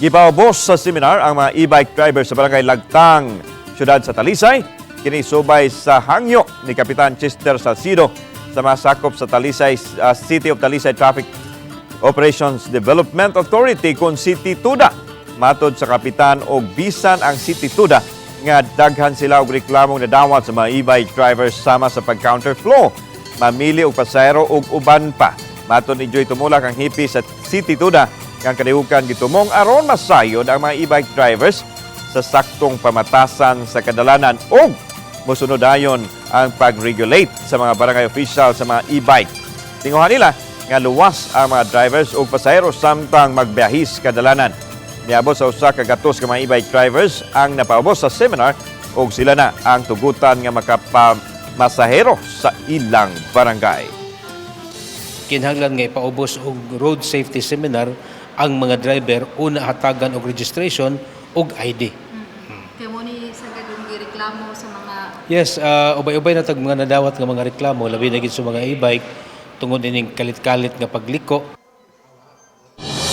Gipaubos sa seminar ang mga e-bike driver sa barangay Lagtang, siyudad sa Talisay. Kini subay sa hangyo ni Kapitan Chester Salcido sa mga sakop sa Talisay uh, City of Talisay Traffic Operations Development Authority kung City Tuda. Matod sa kapitan og bisan ang City Tuda nga daghan sila og reklamong nadawat sa mga e-bike drivers sama sa pag-counterflow. Mamili og pasahero og uban pa. Matod ni Joy Tumulak ang hipi sa City Tuda nga kalihukan gitumong aron masayod ang mga e-bike drivers sa saktong pamatasan sa kadalanan o musunod ayon ang pag-regulate sa mga barangay official sa mga e-bike. Tinguhan nila nga luwas ang mga drivers o pasahero samtang magbiyahis kadalanan. Niabot sa usa ka gatos ka mga e-bike drivers ang napaubos sa seminar o sila na ang tugutan nga makapamasahero sa ilang barangay. kinahanglan nga ipaubos og road safety seminar ang mga driver una hatagan og registration og ID. Kaya mo ni sa gadong gireklamo sa mga Yes, uh, ubay-ubay na tag mga nadawat nga mga reklamo labi na gid sa mga e-bike tungod ining kalit-kalit nga pagliko